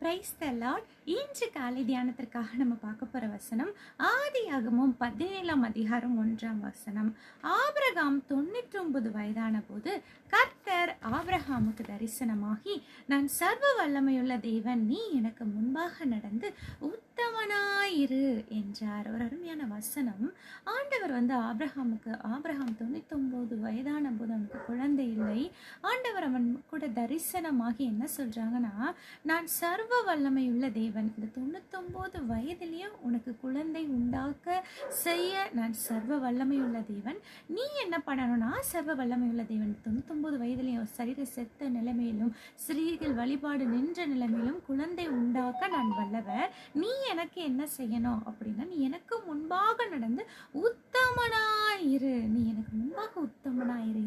Praise the Lord இன்று காலை தியானத்திற்காக நம்ம பார்க்க போகிற வசனம் ஆதியாகமும் பதினேழாம் அதிகாரம் ஒன்றாம் வசனம். ஆபிரகாம் தொண்ணூற்றி ஒன்பது வயதான போது கர்த்தர் ஆபிரகாமுக்கு தரிசனமாகி நான் சர்வ வல்லமையுள்ள தேவன் நீ எனக்கு முன்பாக நடந்து உத்தமனா இரு என்றார். ஒரு அருமையான வசனம். ஆண்டவர் வந்து ஆபிரகாமுக்கு ஆபிரகாம் தொண்ணூத்தொம்பது வயதான போது அவனுக்கு குழந்தை இல்லை. ஆண்டவர் அவன் கூட தரிசனமாகி என்ன சொல்றாங்கன்னா நான் சர்வ வல்லமை உள்ள தேவன். இந்த தொண்ணூத்தொம்போது வயதிலையும் உனக்கு குழந்தை உண்டாக்க செய்ய நான் சர்வ வல்லமை உள்ள தேவன். நீ என்ன பண்ணணும்னா சர்வ வல்லமை உள்ள தேவன். தொண்ணூத்தொம்போது வயதிலையும் சரீர செத்த நிலைமையிலும் ஸ்ரீகள் வழிபாடு நின்ற நிலைமையிலும் குழந்தை உண்டாக்க நான் வல்லவர். நீ எனக்கு என்ன செய்யணும் அப்படின்னா நீ எனக்கு முன்பாக நடந்து உத்தமனாயிரு. நீ எனக்கு முன்பாக உத்தமனாயிரு.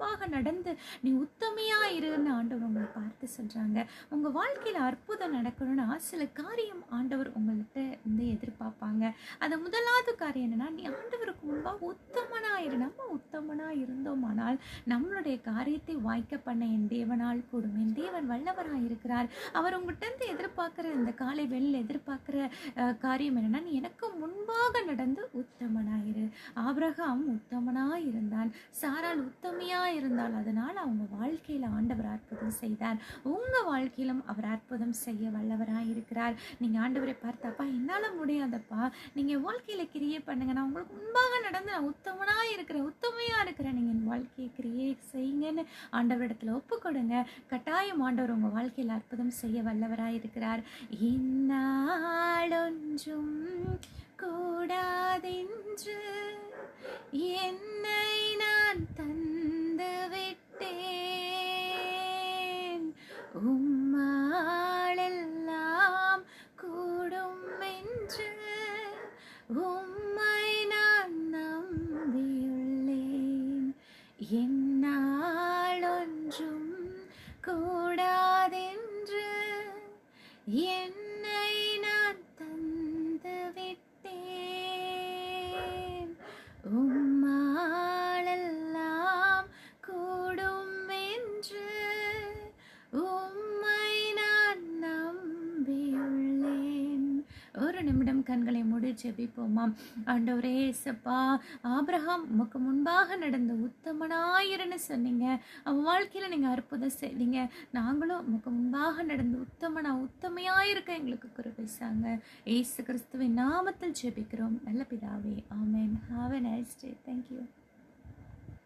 எனக்கு முன்பாக நடந்து நீ உத்தமையாயிருன்னு ஆண்டவர் உங்களை பார்த்து சொல்றாங்க. உங்க வாழ்க்கையில அற்புதம் நடக்கணும்னா சில காரியம் ஆண்டவர் உங்கள்கிட்ட வந்து எதிர்பார்ப்பாங்க. அது முதலாவது காரியம் என்னன்னா நீ ஆண்டவருக்கு முன்பாக உத்தமனாயிரு நம்ம உத்தமனா இருந்தோமானால் நம்மளுடைய காரியத்தை வாய்க்க பண்ண என் தேவனால் கூடும். என் தேவன் வல்லவராக இருக்கிறார். அவர் உங்கள்கிட்ட இருந்து எதிர்பார்க்கிற இந்த காலை வெளியில் எதிர்பார்க்கிற காரியம் என்னன்னா நீ எனக்கு முன்பாக நடந்து உத்தமனாயிரு ஆபிரகாம் உத்தமனா இருந்தான். சாரால் உத்தமையா இருந்தால் அதனால் அவங்க வாழ்க்கையில் ஆண்டவர் அற்புதம் செய்தார். உங்கள் வாழ்க்கையிலும் அவர் அற்புதம் செய்ய வல்லவராக இருக்கிறார். நீங்கள் ஆண்டவரை பார்த்தாப்பா என்னால் முடியாதப்பா. நீங்கள் வாழ்க்கையில கிரியே பண்ணுங்க. நான் உங்களுக்கு முன்பாக நடந்து நான் உத்தமனாக இருக்கிறேன். உத்தமையாக இருக்கிறேன். நீங்கள் என் வாழ்க்கையை கிரியே செய்யுங்கன்னு ஆண்டவரிடத்தில் ஒப்பு கொடுங்க கட்டாயம் ஆண்டவர் உங்கள் வாழ்க்கையில் அற்புதம் செய்ய வல்லவராக இருக்கிறார். இந்நாளொன்றும் கூடாதென்று என் என் ஒரு நிமிடம் கண்களை மூடி ஜெபிப்போமாம். ஆண்டவரே ஏசப்பா ஆப்ரஹாம் உமக்கு முன்பாக நடந்த உத்தமனாயிருன்னு சொன்னீங்க. அவன் வாழ்க்கையில் நீங்கள் அற்புதம் செய்தீங்க. நாங்களும் உமக்கு முன்பாக நடந்த உத்தமனா உத்தமையாயிருக்க எங்களுக்கு குறிப்பிச்சாங்க ஏசு கிறிஸ்துவின் நாமத்தில் ஜெபிக்கிறோம். நல்ல பிதாவே ஆமேன். Have a nice day thank you